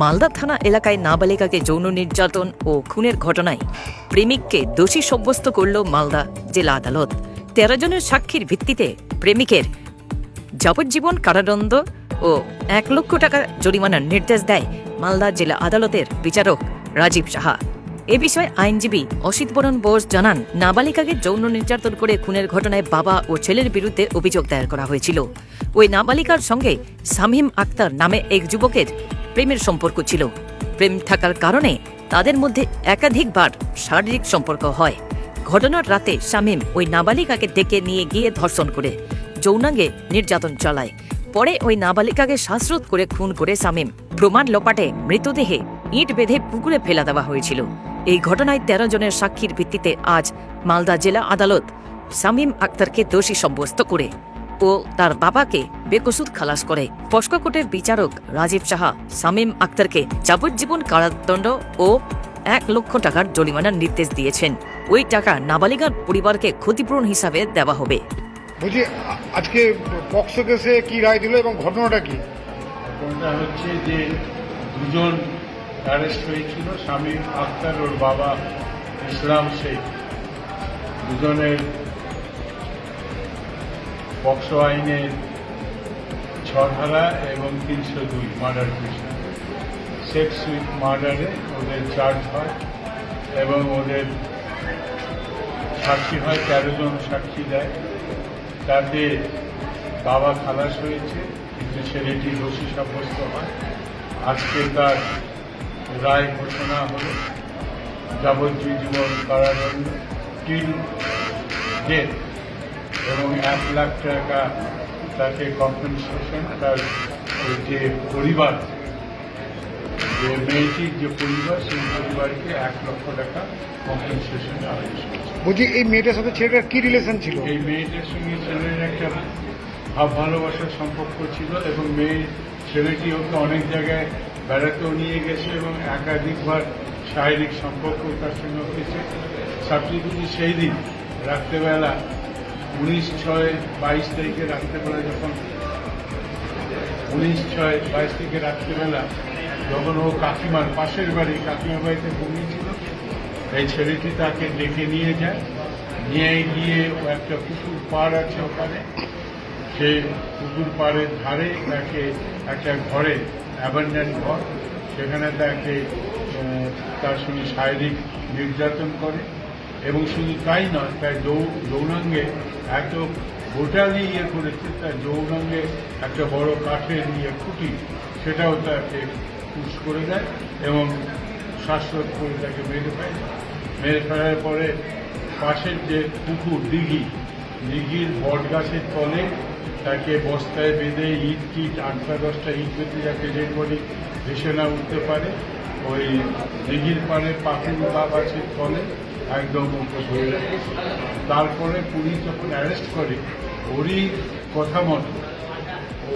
মালদা থানা এলাকায় নাবালিকাকে যৌন নির্যাতন ও খুনের ঘটনায় প্রেমিককে দোষী সাব্যস্ত করল মালদা জেলা আদালত। তেরো জনের সাক্ষীর ভিত্তিতে প্রেমিকের যাবজ্জীবন কারাদণ্ড ও এক লক্ষ টাকা জরিমানার নির্দেশ দেয় মালদা জেলা আদালতের বিচারক রাজীব সাহা। এ বিষয়ে আইনজীবী অসিত বরণ বোস জানান, নাবালিকাকে যৌন নির্যাতন করে খুনের ঘটনায় বাবা ও ছেলের বিরুদ্ধে অভিযোগ দায়ের করা হয়েছিল। ওই নাবালিকার সঙ্গে সামিম আক্তার নামে এক যুবকের প্রেমের সম্পর্ক ছিল। প্রেম থাকার কারণে তাদের মধ্যে একাধিকবার শারীরিক সম্পর্ক হয়। ঘটনার রাতে শামীম ওই নাবালিকাকে ডেকে নিয়ে গিয়ে ধর্ষণ করে, যৌনাঙ্গে নির্যাতন চালায়। পরে ওই নাবালিকাকে শ্বাসরোধ করে খুন করে শামীম। প্রমাণ লোপাটে মৃতদেহে ইট বেঁধে পুকুরে ফেলা দেওয়া হয়েছিল। এই ঘটনায় তেরো জনের সাক্ষীর ভিত্তিতে আজ মালদা জেলা আদালত শামীম আক্তারকে দোষী সাব্যস্ত করে। ও তার বাবাকে বেকসুদ খালাস করে। ফস্কা কোর্টের বিচারক রাজীব সাহা শামীম আক্তারকে যাবজ্জীবন কারাদণ্ড ও এক লক্ষ টাকার জরিমানার নির্দেশ দিয়েছেন। ওই টাকা নাবালিকার পরিবারকে ক্ষতিপূরণ হিসাবে দেওয়া হবে। বলছি আজকে পক্সো কেসে কি রায় দিল এবং ঘটনাটা কি? ঘটনাটা হচ্ছে যে দুজন অ্যারেস্ট হয়েছিল স্বামী আক্তার ওর বাবা ইসলাম শেখ। দুজনের পক্সো আইনের ছধারা এবং তিনশো দুই মার্ডার কেস সেক্স উইথ মার্ডারে ওদের চার্জ হয় এবং ওদের সাক্ষী হয়, তেরো জন সাক্ষী দেয়। তাতে বাবা খালাস হয়েছে, কিন্তু ছেলেটি দোষী সাব্যস্ত হয়। আজকে তার রায় ঘোষণা হল, যাবজ্জীবন কারাদণ্ড টিল ডেথ এবং এক লাখ টাকা তাকে কম্পেনসেশন তার যে পরিবার যে মেয়েটির যে পরিবার সেই পরিবারকে এক লক্ষ টাকা কম্পেনসেশন বলছি এই মেয়েটার সাথে ছেলেটার কি রিলেশন ছিল? এই মেয়েটার সঙ্গে ছেলের একটা ভাব ভালোবাসার সম্পর্ক ছিল এবং মেয়ে ছেলেটি ওকে অনেক জায়গায় বেড়াতেও নিয়ে গেছে এবং একাধিকবার শারীরিক সম্পর্ক তার সঙ্গে হয়েছে। সাবসিডিটি সেই দিন রাত্রেবেলা উনিশ ছয় বাইশ তারিখে রাত্রেবেলা যখন, উনিশ ছয় বাইশ থেকে রাত্রেবেলা যখন ও কাকিমার পাশের বাড়ি, কাকিমার বাড়িতে ঘুমিয়েছিল, এই ছেলেটি তাকে ডেকে নিয়ে যায়। নিয়ে গিয়ে ও একটা পুকুর পাড় আছে ওখানে। সেই পুকুর পাড়ের ধারে তাকে একটা ঘরে অ্যাবান্ডেন্ট ঘর। সেখানে তাকে তার সঙ্গে শারীরিক নির্যাতন করে। এবং শুধু তাই নয়, তাই যৌনাঙ্গে এত গোটালি ইয়ে করেছে তার যৌনাঙ্গে একটা বড় কাঠের ইয়ে খুঁটি, সেটাও তাকে পুশ করে দেয় এবং শ্বাসরোধ করে তাকে মেরে ফেলে। মেরে ফেলার পরে পাশের যে পুকুর, দিঘি, দিঘির বট গাছের তলে তাকে বস্তায় বেঁধে ইট টিট, আটটা দশটা ইট বেঁধে যাতে ডেড বডি ভেসে না উঠতে পারে। ওই দিঘির পাড়ে পাখির বা গাছের তলে। একদম ওকে ধরে রাখে তারপরে পুলিশ যখন অ্যারেস্ট করে, ওরই কথা মতো, ও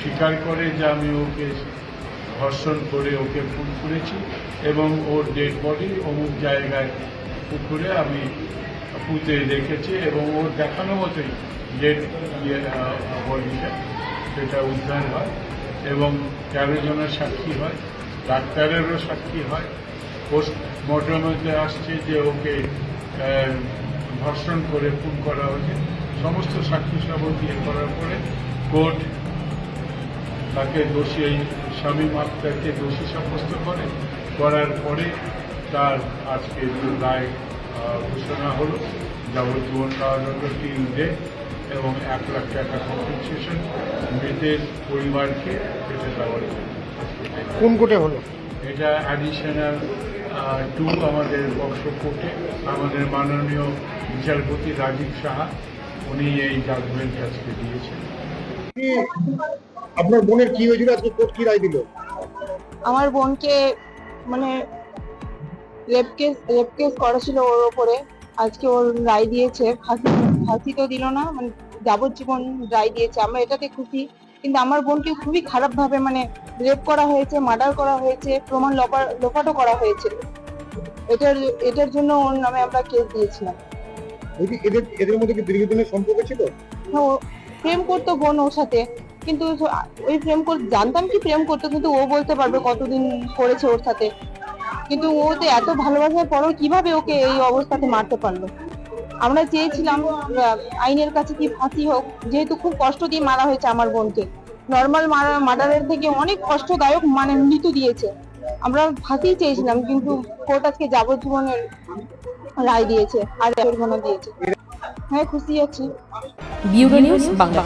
স্বীকার করে যে আমি ওকে ধর্ষণ করে ওকে খুন করেছি এবং ওর ডেড বডি অমুক জায়গায় পুকুরে আমি পুঁতে রেখেছি এবং ওর দেখানো মতোই ডেড ইয়ে বডিটা, সেটা উদ্ধার হয় এবং তেরো জনের সাক্ষী হয়, ডাক্তারেরও সাক্ষী হয়। পোস্টমর্টমে আসছে যে ওকে ধর্ষণ করে খুন করা হয়েছে। সমস্ত সাক্ষী সাবল দিয়ে করার পরে কোর্ট তাকে দোষী এই স্বামী আক্তারকে দোষী সাব্যস্ত করে। করার পরে তার আজকে রায় ঘোষণা হলো, যাবজ্জীবন কারাদণ্ড তিন ডে এবং এক লাখ টাকা কম্পেনসেশন মৃতের পরিবারকে পেতে দেওয়ার কোন কোটে হলো? এটা অ্যাডিশনাল টু আমাদের বক্স কোর্টে আমাদের মাননীয় বিচারপতি রাজীব সাহা উনি এই জাজমেন্ট আজকে দিয়েছেন। আপনার বোনের কি হয়েছিল? আজকে কোর্ট কি রায় দিল? আমার বোনকে মানে রেপ কেস রেপ কেস করা ছিল ওর ওপরে। আজকে ওর রায় দিয়েছে। ফাঁসি ফাঁসি তো দিল না মানে যাবজ্জীবন রায় দিয়েছে। আমরা এটাতে খুশি। কিন্তু আমার বোনকে খুবই খারাপ ভাবে মানে রেপ করা হয়েছে মার্ডার করা হয়েছে প্রমাণ লোপা লোপাটো করা হয়েছে। এটার এটার জন্য ওর নামে আমরা কেস দিয়েছিলাম। এদের এদের মধ্যে কি দীর্ঘদিনের সম্পর্ক ছিল? ও প্রেম করতো বোন ওর সাথে কিন্তু ওই প্রেম জানতাম কি প্রেম করতো কিন্তু ও বলতে পারবে কতদিন করেছে ওর সাথে। কিন্তু ও তো এত ভালোবাসার পরও কীভাবে ওকে এই অবস্থাতে মারতে পারল? আমরা চেয়েছিলাম আইনের কাছে কি ফাঁসি হোক, যেহেতু খুব কষ্ট দিয়ে মারা হয়েছে আমার বোনকে। নর্মাল মার্ডারের থেকে অনেক কষ্টদায়ক মানে মৃত্যু দিয়েছে। আমরা ফাঁসি চেয়েছিলাম, কিন্তু কোর্ট আজকে যাবজ্জীবনের রায় দিয়েছে, আর দিয়েছে। হ্যাঁ খুশি আছি। Bureau news Bangla